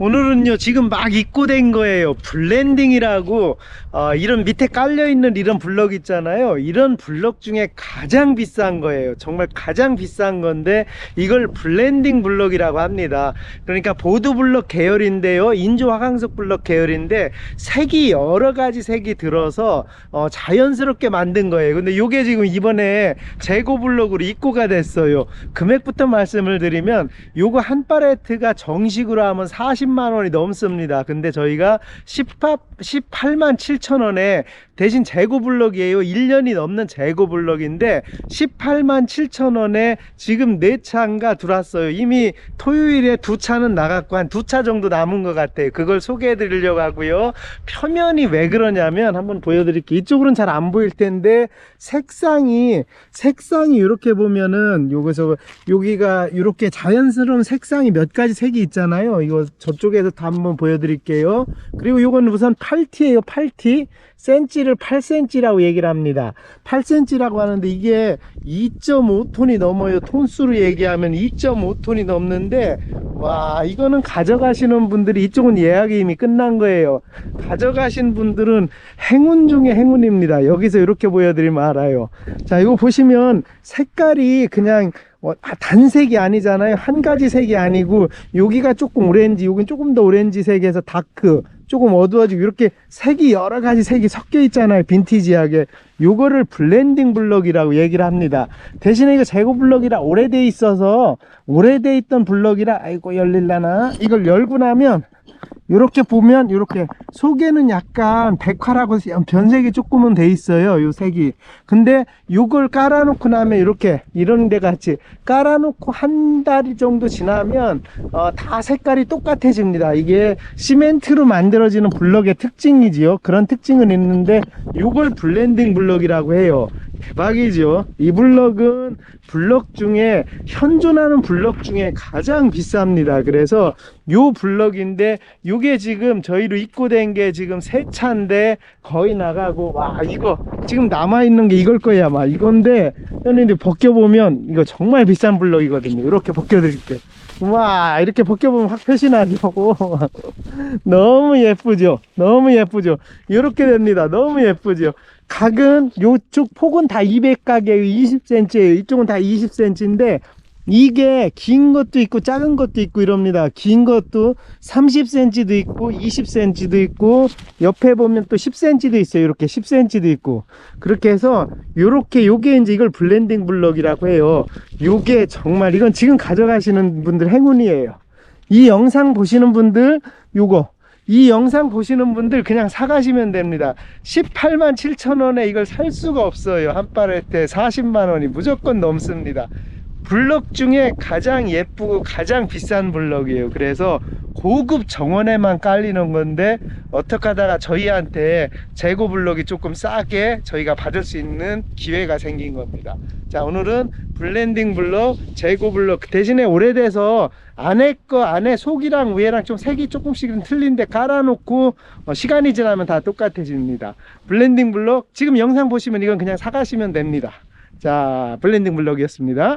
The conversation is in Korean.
오늘은요 지금 막 입고된 거예요. 블렌딩이라고 어, 이런 밑에 깔려있는 이런 블럭 있잖아요. 이런 블럭 중에 가장 비싼 거예요. 정말 가장 비싼 건데 이걸 블렌딩 블럭이라고 합니다. 그러니까 보드 블럭 계열인데요 인조 화강석 블럭 계열인데 색이 여러 가지 색이 들어서 어, 자연스럽게 만든 거예요. 근데 이게 지금 이번에 재고 블럭으로 입고가 됐어요. 금액부터 말씀을 드리면 요거 한 팔레트가 정식으로 하면 40만 원이 넘습니다. 근데 저희가 18, 18만 7천 원에 대신 재고 블럭이에요. 1년이 넘는 재고 블럭인데 18만 7천 원에 지금 네 차인가 들어왔어요. 이미 토요일에 두 차는 나갔고 한 두 차 정도 남은 것 같아요. 그걸 소개해 드리려고 하고요. 표면이 왜 그러냐면 한번 보여드릴게요. 이쪽으로는 잘 안 보일 텐데 색상이 색상이 이렇게 보면은 요거서 여기가 이렇게 자연스러운 색상이 몇 가지 색이 있잖아요. 이거 저쪽에서 다 한번 보여드릴게요. 그리고 요거는 우선 8T예요. 8T. 센치를 8cm라고 얘기를 합니다. 8cm라고 하는데 이게 2.5톤이 넘어요. 톤수로 얘기하면 2.5톤이 넘는데 와 이거는 가져가시는 분들이 이쪽은 예약이 이미 끝난 거예요. 가져가신 분들은 행운 중에 행운입니다. 여기서 이렇게 보여드리면 알아요. 자 이거 보시면 색깔이 그냥 어, 아, 단색이 아니잖아요. 한 가지 색이 아니고 여기가 조금 오렌지, 여긴 조금 더 오렌지 색에서 다크, 조금 어두워지고 이렇게 색이 여러 가지 색이 섞여 있잖아요. 빈티지하게. 요거를 블렌딩 블럭이라고 얘기를 합니다. 대신에 이거 재고 블럭이라 오래돼 있어서 오래돼 있던 블럭이라 아이고 열릴라나 이걸 열고 나면 이렇게 보면 이렇게 속에는 약간 백화라고 변색이 조금은 돼 있어요 요 색이. 근데 요걸 깔아놓고 나면 이렇게 이런 데 같이 깔아놓고 한달 정도 지나면 어, 다 색깔이 똑같아집니다. 이게 시멘트로 만들어지는 블럭의 특징이지요. 그런 특징은 있는데 요걸 블렌딩 블럭이라고 해요 대박이죠. 이 블럭은 블럭 중에 현존하는 블럭 중에 가장 비쌉니다. 그래서 요 블럭인데 요게 지금 저희로 입고된 게 지금 세 차인데 거의 나가고 와 이거 지금 남아있는 게 이걸 거야 아마 이건데 현님들 벗겨보면 이거 정말 비싼 블럭이거든요. 이렇게 벗겨드릴게요 와 이렇게 벗겨보면 확 표시 나죠. 너무 예쁘죠? 너무 예쁘죠? 이렇게 됩니다. 너무 예쁘죠 각은 요쪽 폭은 다 200각이에요. 20cm예요. 이쪽은 다 20cm인데 이게 긴 것도 있고 작은 것도 있고 이럽니다. 긴 것도 30cm도 있고 20cm도 있고 옆에 보면 또 10cm도 있어요. 이렇게 10cm도 있고. 그렇게 해서 요렇게 요게 이제 이걸 블렌딩 블럭이라고 해요. 요게 정말 이건 지금 가져가시는 분들 행운이에요. 이 영상 보시는 분들 요거 이 영상 보시는 분들 그냥 사가시면 됩니다. 18만 7천 원에 이걸 살 수가 없어요. 한 팔레트에 40만 원이 무조건 넘습니다. 블럭 중에 가장 예쁘고 가장 비싼 블럭이에요. 그래서 고급 정원에만 깔리는 건데 어떻게 하다가 저희한테 재고 블럭이 조금 싸게 저희가 받을 수 있는 기회가 생긴 겁니다. 자 오늘은 블렌딩 블럭 재고 블럭 대신에 오래돼서 안에 거 안에 속이랑 위에랑 좀 색이 조금씩은 틀린데 깔아놓고 어, 시간이 지나면 다 똑같아집니다. 블렌딩 블럭 지금 영상 보시면 이건 그냥 사가시면 됩니다. 자 블렌딩 블럭이었습니다